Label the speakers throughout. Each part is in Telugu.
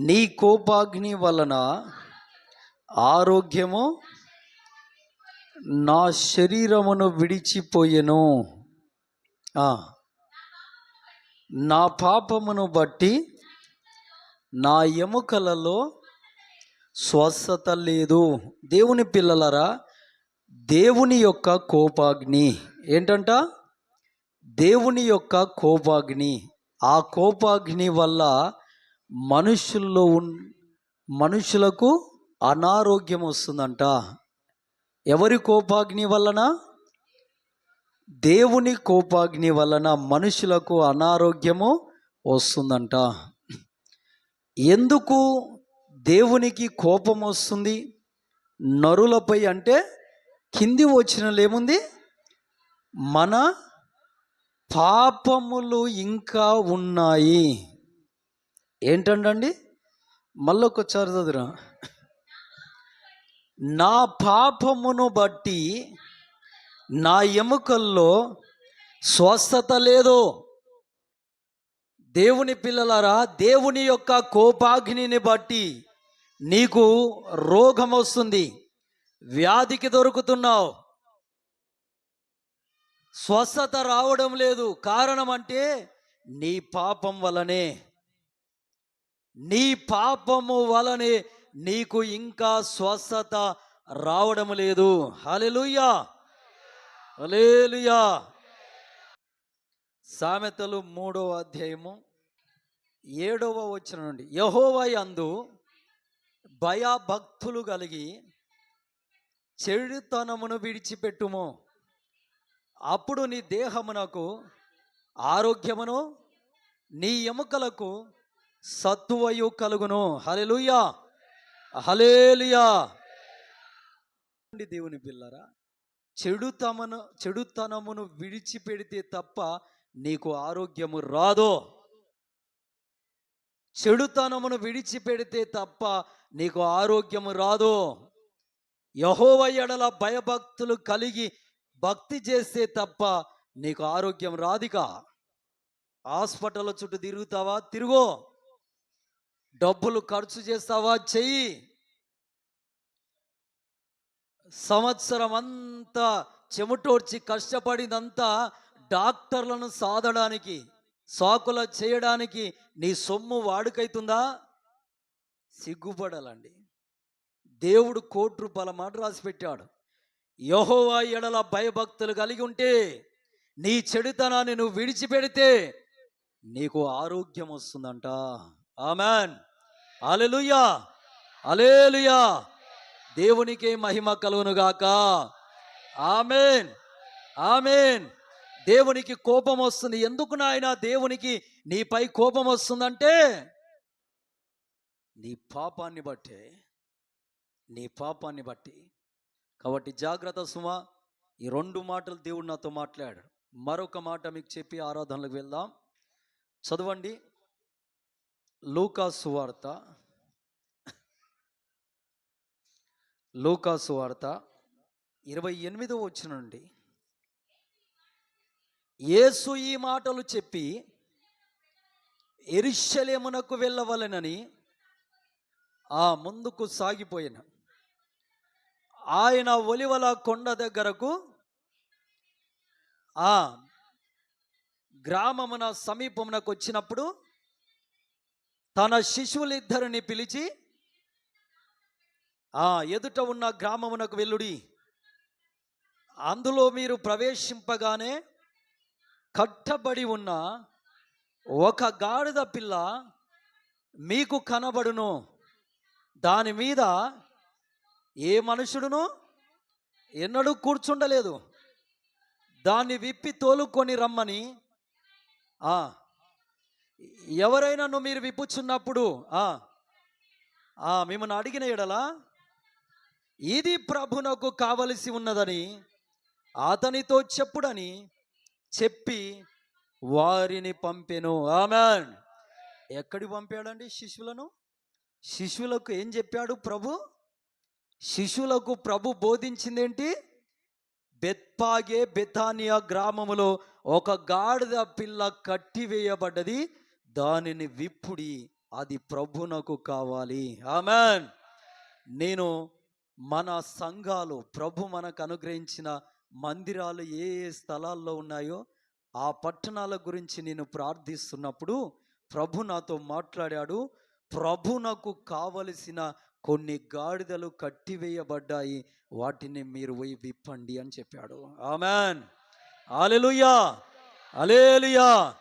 Speaker 1: నీ కోపాగ్ని వలన ఆరోగ్యము నా శరీరమును విడిచిపోయెను. నా పాపమును బట్టి నా ఎముకలలో స్వస్థత లేదు. దేవుని పిల్లలరా దేవుని యొక్క కోపాగ్ని ఏంటంట? దేవుని యొక్క కోపాగ్ని. ఆ కోపాగ్ని వల్ల మనుషుల్లో ఉన్ మనుషులకు అనారోగ్యం వస్తుందంట. ఎవరి కోపాగ్ని వలన? దేవుని కోపాగ్ని వలన మనుషులకు అనారోగ్యము వస్తుందంట. ఎందుకు దేవునికి కోపం వస్తుంది? నరులపై అంటే కింది వచ్చినలేముంది మన పాపములు ఇంకా ఉన్నాయి. ఏంటండి మళ్ళొకసారి చదువురా నా పాపమును బట్టి నా ఎముకల్లో స్వస్థత లేదు. దేవుని పిల్లలారా దేవుని యొక్క కోపాగ్నిని బట్టి నీకు రోగం వస్తుంది వ్యాధికి దొరుకుతున్నావు. స్వస్థత రావడం లేదు. కారణం అంటే నీ పాపం వలనే. నీ పాపము వలనే నీకు ఇంకా స్వస్థత రావడం లేదు. హలెలుయా హలేలుయా సామెతలు మూడవ అధ్యాయము ఏడవ వచ్చిన నుండి. యహోవా అందు భయభక్తులు కలిగి చెడుతనమును విడిచిపెట్టుము. అప్పుడు నీ దేహమునకు ఆరోగ్యమును నీ ఎముకలకు సత్తువయు కలుగును. హలెలుయా హలేలుయా దేవుని పిల్లరా చెడుతమను చెడుతనమును విడిచిపెడితే తప్ప నీకు ఆరోగ్యము రాదు. చెడుతనమును విడిచిపెడితే తప్ప నీకు ఆరోగ్యము రాదు. యహోవ ఎడల భయభక్తులు కలిగి భక్తి చేస్తే తప్ప నీకు ఆరోగ్యం రాదిక. హాస్పిటల్ చుట్టూ తిరుగుతావా? తిరుగో. డబ్బులు ఖర్చు చేస్తావా? చెయ్యి. సంవత్సరం అంతా చెమటోడ్చి కష్టపడినంతా డాక్టర్లను సాధడానికి సాకుల చేయడానికి నీ సొమ్ము వాడుకైతుందా? సిగ్గుపడాలండి. దేవుడు కోటి రూపాయల మాట రాసి పెట్టాడు యహోవా ఎడల భయభక్తులు కలిగి ఉంటే నీ చెడుతనాన్ని నువ్వు విడిచిపెడితే నీకు ఆరోగ్యం వస్తుందంట. ఆమెన్. అలెలుయా అలేలుయా దేవునికే మహిమ కలుగును గాక. ఆమెన్. ఆమెన్. దేవునికి కోపం వస్తుంది. ఎందుకు నాయన దేవునికి నీపై కోపం వస్తుందంటే నీ పాపాన్ని బట్టే నీ పాపాన్ని బట్టి. కాబట్టి జాగ్రత్త సుమ ఈ రెండు మాటలు దేవుడు నాతో మాట్లాడాడు. మరొక మాట మీకు చెప్పి ఆరాధనలకు వెళ్దాం. చదవండి. లూకా సువార్త లూకా సువార్త ఇరవై ఎనిమిదో వచ్చినండి ఏసు యేసు ఈ మాటలు చెప్పి ఎరిశలేమునకు వెళ్ళవలెనని ఆ ముందుకు సాగిపోయిన. ఆయన ఒలివల కొండ దగ్గరకు ఆ గ్రామమున సమీపమునకు వచ్చినప్పుడు తన శిశువులిద్దరిని పిలిచి ఆ ఎదుట ఉన్న గ్రామమునకు వెల్లుడి అందులో మీరు ప్రవేశింపగానే కట్టబడి ఉన్న ఒక గాడిద పిల్ల మీకు కనబడును. దాని మీద ఏ మనుషుడును ఎన్నడూ కూర్చుండలేదు. దాన్ని విప్పి తోలుకొని రమ్మని. ఎవరైనా నువ్వు మీరు విప్పుచున్నప్పుడు మిమ్మల్ని అడిగిన ఎడలా ఇది ప్రభునకు కావలసి ఉన్నదని అతనితో చెప్పుడని చెప్పి వారిని పంపెను. ఆమెన్. ఎక్కడికి పంపాడండి శిశువులను శిశువులకు ఏం చెప్పాడు ప్రభు? శిశువులకు ప్రభు బోధించిందేంటి? బెత్పాగే బెతానియా గ్రామములో ఒక గాడిద పిల్ల కట్టివేయబడ్డది. దానిని విప్పుడి అది ప్రభునకు కావాలి. ఆమెన్. నేను మన సంఘాలు ప్రభు మనకు అనుగ్రహించిన మందిరాలు ఏ ఏ స్థలాల్లో ఉన్నాయో ఆ పట్టణాల గురించి నేను ప్రార్థిస్తున్నప్పుడు ప్రభు నాతో మాట్లాడాడు. ప్రభునకు కావలసిన కొన్ని గాడిదలు కట్టివేయబడ్డాయి. వాటిని మీరు పోయి విప్పండి అని చెప్పాడు. ఆమెన్. అలెలుయా అలేలుయా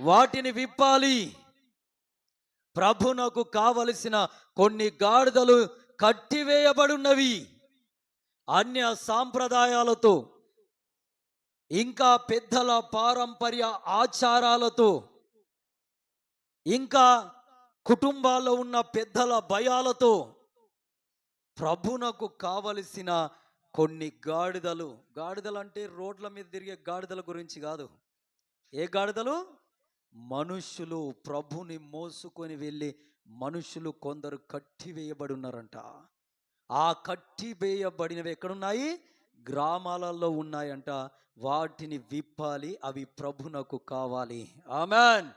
Speaker 1: వాటిని విప్పాలి. ప్రభునకు కావలసిన కొన్ని గాడిదలు కట్టివేయబడున్నవి. అన్య సాంప్రదాయాలతో ఇంకా పెద్దల పారంపర్య ఆచారాలతో ఇంకా కుటుంబాల్లో ఉన్న పెద్దల భయాలతో ప్రభునకు కావలసిన కొన్ని గాడిదలు. గాడిదలు అంటే రోడ్ల మీద తిరిగే గాడిదల గురించి కాదు. ఏ గాడిదలు? మనుషులు ప్రభుని మోసుకొని వెళ్ళి మనుషులు కొందరు కట్టివేయబడి ఉన్నారంట ఆ కట్టివేయబడినవి ఎక్కడున్నాయి? గ్రామాలలో ఉన్నాయంట. వాటిని విప్పాలి అవి ప్రభునకు కావాలి. ఆమెన్.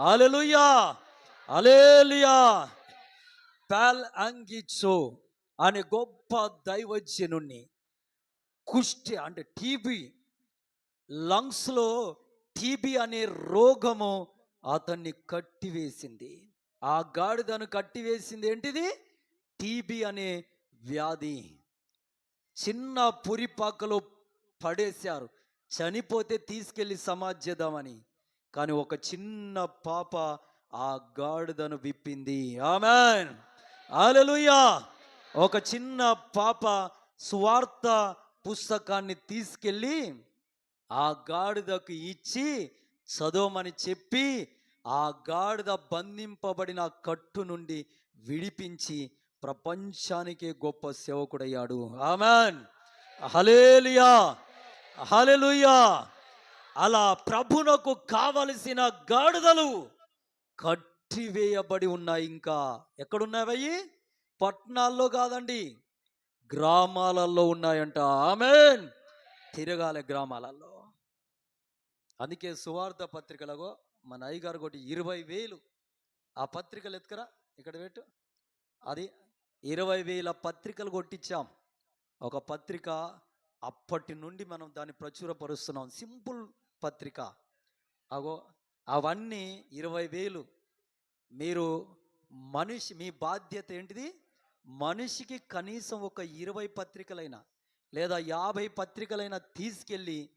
Speaker 1: అలెలుయా అలేలియా పాల్ అంగిచో అనే గొప్ప దైవజనుణ్ణి కుష్టి అంటే టీబీ లంగ్స్లో టీబీ అనే రోగము అతన్ని కట్టివేసింది. ఆ గాడిదను కట్టివేసింది ఏంటిది? టీబీ అనే వ్యాధి. చిన్న పురిపాకలో పడేశారు. చనిపోతే తీసుకెళ్ళి సమాజేద్దామని కానీ ఒక చిన్న పాప ఆ గాడిదను విప్పింది. ఆమెన్. హల్లెలూయా. ఒక చిన్న పాప స్వార్థ పుస్తకాన్ని తీసుకెళ్ళి ఆ గాడిదకు ఇచ్చి చదవమని చెప్పి ఆ గాడిద బంధింపబడిన కట్టు నుండి విడిపించి ప్రపంచానికే గొప్ప సేవకుడయ్యాడు. ఆమెన్. హలేలియా హలెలుయా అలా ప్రభునకు కావలసిన గాడిదలు కట్టివేయబడి ఉన్నాయి ఇంకా. ఎక్కడున్నావయ్యి? పట్టణాల్లో కాదండి. గ్రామాలలో ఉన్నాయంట. ఆమెన్. తిరగాలి గ్రామాలలో. అందుకే సువార్త పత్రికలలో మన అయ్యగారు కొట్టి ఇరవై వేలు ఆ పత్రికలు ఎత్తుకరా ఇక్కడ పెట్టు. అది ఇరవై వేల పత్రికలు కొట్టించాం ఒక పత్రిక అప్పటి నుండి మనం దాన్ని ప్రచురపరుస్తున్నాం. సింపుల్ పత్రిక. అగో అవన్నీ ఇరవై వేలు. మీరు మనిషి మీ బాధ్యత ఏంటిది? మనిషికి కనీసం ఒక ఇరవై పత్రికలైనా లేదా యాభై పత్రికలైనా తీసుకెళ్ళి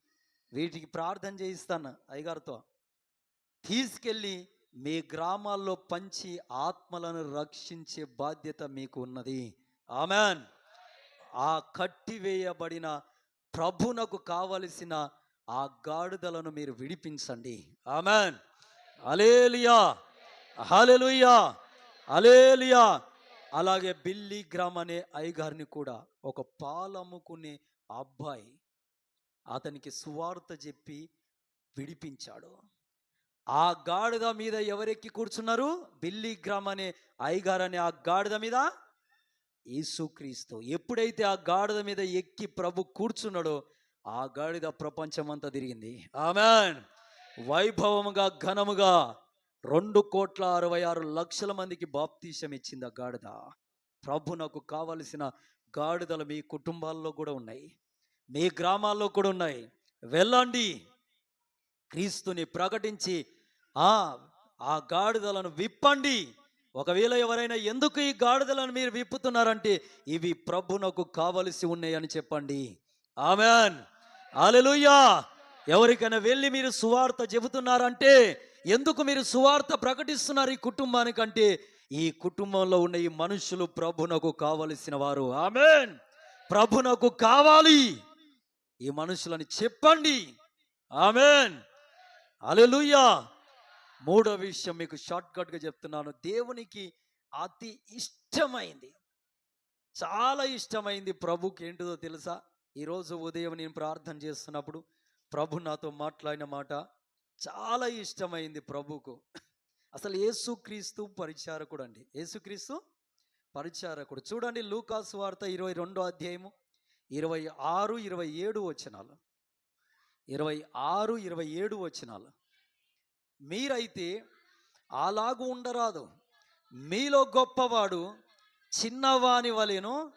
Speaker 1: వీటికి ప్రార్థన చేయిస్తాను అయ్యగారితో. తీసుకెళ్ళి మీ గ్రామాల్లో పంచి ఆత్మలను రక్షించే బాధ్యత మీకు ఉన్నది. ఆమెన్. ఆ కట్టివేయబడిన ప్రభునకు కావలసిన ఆ గాడిదలను మీరు విడిపించండి. ఆమెన్. అలేలియా హలెలుయా అలేలియా అలాగే బిల్లి గ్రామ్ అనే అయ్యగారిని కూడా ఒక పాలమ్ముకునే అబ్బాయి అతనికి సువార్త చెప్పి విడిపించాడు. ఆ గాడిద మీద ఎవరెక్కి కూర్చున్నారు? బిల్లీగ్రామ్ అనే అయ్యగారు అనే ఆ గాడిద మీద యేసుక్రీస్తు ఎప్పుడైతే ఆ గాడిద మీద ఎక్కి ప్రభు కూర్చున్నాడో ఆ గాడిద ప్రపంచమంతా తిరిగింది. ఆమెన్. వైభవముగా ఘనముగా రెండు కోట్ల అరవై ఆరు లక్షల మందికి బాప్తీసం ఇచ్చింది ఆ గాడిద. ప్రభు నాకు కావలసిన గాడిదలు మీ కుటుంబాల్లో కూడా ఉన్నాయి. మీ గ్రామాల్లో కూడా ఉన్నాయి. వెళ్ళండి. క్రీస్తుని ప్రకటించి ఆ ఆ గాడిదలను విప్పండి. ఒకవేళ ఎవరైనా ఎందుకు ఈ గాడిదలను మీరు విప్పుతున్నారంటే ఇవి ప్రభునకు కావలసి ఉన్నాయని చెప్పండి. ఆమెన్. అలెలుయ్యా ఎవరికైనా వెళ్ళి మీరు సువార్త చెబుతున్నారంటే ఎందుకు మీరు సువార్త ప్రకటిస్తున్నారు ఈ కుటుంబానికంటే ఈ కుటుంబంలో ఉన్న ఈ మనుషులు ప్రభునకు కావలసిన వారు. ఆమెన్. ప్రభునకు కావాలి. ఈ మనుషులని చెప్పండి. ఆమెన్. అలెలుయ్యా మూడో విషయం మీకు షార్ట్ కట్గా చెప్తున్నాను. దేవునికి అతి ఇష్టమైంది. చాలా ఇష్టమైంది ప్రభుకి. ఏంటిదో తెలుసా? ఈరోజు ఉదయం నేను ప్రార్థన చేస్తున్నప్పుడు ప్రభు నాతో మాట్లాడిన మాట చాలా ఇష్టమైంది ప్రభుకు. అసలు యేసుక్రీస్తు పరిచారకుడు అండి. యేసుక్రీస్తు పరిచారకుడు. చూడండి లూకాసు వార్త ఇరవై రెండో అధ్యాయము ఇరవై ఆరు ఇరవై ఏడు వచనాలు. ఇరవై ఆరు ఇరవై ఏడు వచనాలు. మీరైతే అలాగూ ఉండరాదు. మీలో గొప్పవాడు చిన్నవాని వలెను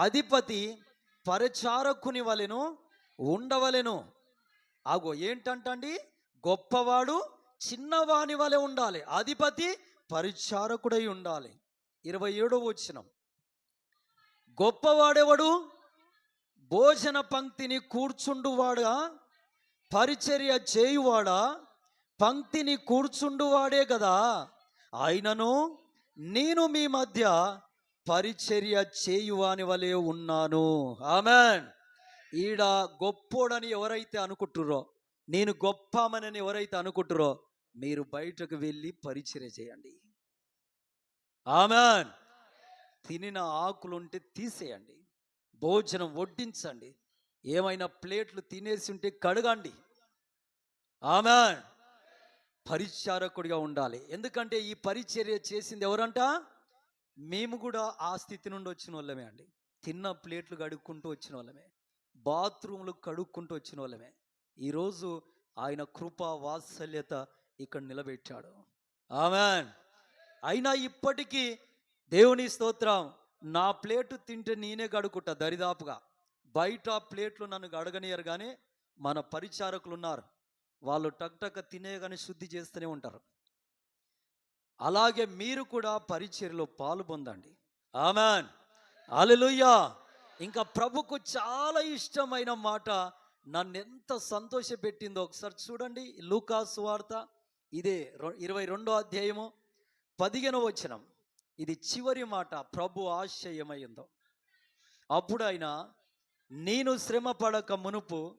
Speaker 1: అధిపతి పరిచారకుని వలెను ఉండవలెను. ఆగో ఏంటంటండి? గొప్పవాడు చిన్నవాని వలె ఉండాలి. అధిపతి పరిచారకుడై ఉండాలి. ఇరవై ఏడో వచ్చినం గొప్పవాడెవడు? భోజన పంక్తిని కూర్చుండువాడా? పరిచర్య చేయువాడా? పంక్తిని కూర్చుండువాడే కదా అయినను నేను మీ మధ్య పరిచర్య చేయువాని వలె ఉన్నాను. ఆమెన్. ఈడ గొప్పోడని ఎవరైతే అనుకుంటురో నేను గొప్పమనని ఎవరైతే అనుకుంటురో మీరు బయటకు వెళ్ళి పరిచర్య చేయండి. ఆమెన్. తినిన ఆకులుంటే తీసేయండి. భోజనం వడ్డించండి. ఏమైనా ప్లేట్లు తినేసి ఉంటే కడగండి. ఆమె పరిచారకుడిగా ఉండాలి. ఎందుకంటే ఈ పరిచర్య చేసింది ఎవరంట? మేము కూడా ఆ స్థితి నుండి వచ్చిన వాళ్ళమే అండి. తిన్న ప్లేట్లు కడుక్కుంటూ వచ్చిన వాళ్ళమే. బాత్రూమ్లు కడుక్కుంటూ వచ్చిన వాళ్ళమే. ఈరోజు ఆయన కృప వాత్సల్యత ఇక్కడ నిలబెట్టాడు. ఆమెన్. అయినా ఇప్పటికీ దేవుని స్తోత్రం. నా ప్లేటు తింటే నేనే గడుకుంటా దరిదాపుగా. బయట ప్లేట్లు నన్ను గడగనియరు కానీ మన పరిచారకులు ఉన్నారు వాళ్ళు టక్ టక్ తినే కానీ శుద్ధి చేస్తూనే ఉంటారు. అలాగే మీరు కూడా పరిచర్లో పాలు పొందండి. ఆమెన్. అలెలుయ్యా ఇంకా ప్రభుకు చాలా ఇష్టమైన మాట నన్ను ఎంత సంతోషపెట్టిందో ఒకసారి చూడండి. లూకాసు వార్త ఇదే రొ- ఇరవై రెండో అధ్యాయము. పదిహేనో వచ్చినాం ఇది చివరి మాట ప్రభు ఆశ్చర్యమైందో అప్పుడు ఆయన నేను శ్రమ పడక మునుపు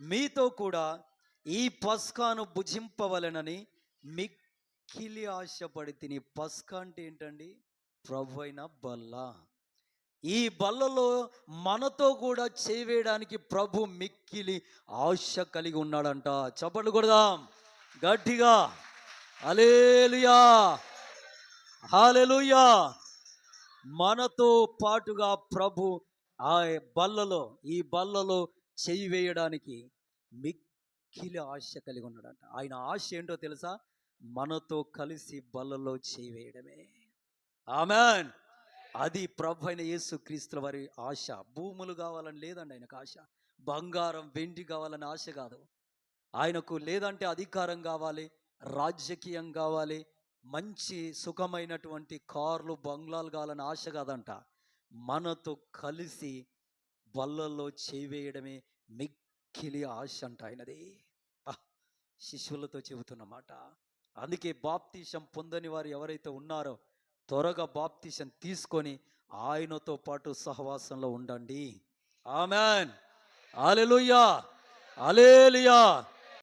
Speaker 1: మీతో కూడా ఈ పస్కాను భుజింపవలెనని మిక్కిలి ఆశపడి తిని పస్కా అంటే ఏంటండి? ప్రభు అయిన బల్ల. ఈ బల్లలో మనతో కూడా చేవేయడానికి ప్రభు మిక్కిలి ఆశ కలిగి ఉన్నాడంట. చప్పట్లు కొడదాం. గట్టిగా. Hallelujah hallelujah. మనతో పాటుగా ప్రభు ఆ బల్లలో ఈ బల్లలో చేయి వేయడానికి మిక్కిలి ఆశ కలిగి ఉన్నాడంట. ఆయన ఆశ ఏంటో తెలుసా? మనతో కలిసి బల్లలో చేయి వేయడమే. ఆమెన్. అది ప్రభు అయిన యేసు క్రీస్తుల వారి ఆశ. భూములు కావాలని లేదండి ఆయనకు ఆశ. బంగారం వెండి కావాలని ఆశ కాదు. ఆయనకు లేదంటే అధికారం కావాలి రాజకీయం కావాలి మంచి సుఖమైనటువంటి కార్లు బంగ్లాలు కావాలని ఆశ కాదంట. మనతో కలిసి బల్లల్లో చేవేయడమే మిక్కిలి ఆశ అంట ఆయనది. ఆహ్, శిశువులతో చెబుతున్నమాట అందుకే బాప్తీసం పొందని వారు ఎవరైతే ఉన్నారో త్వరగా బాప్తీసం తీసుకొని ఆయనతో పాటు సహవాసంలో ఉండండి. ఆమెన్. అలెలుయా అలేలియా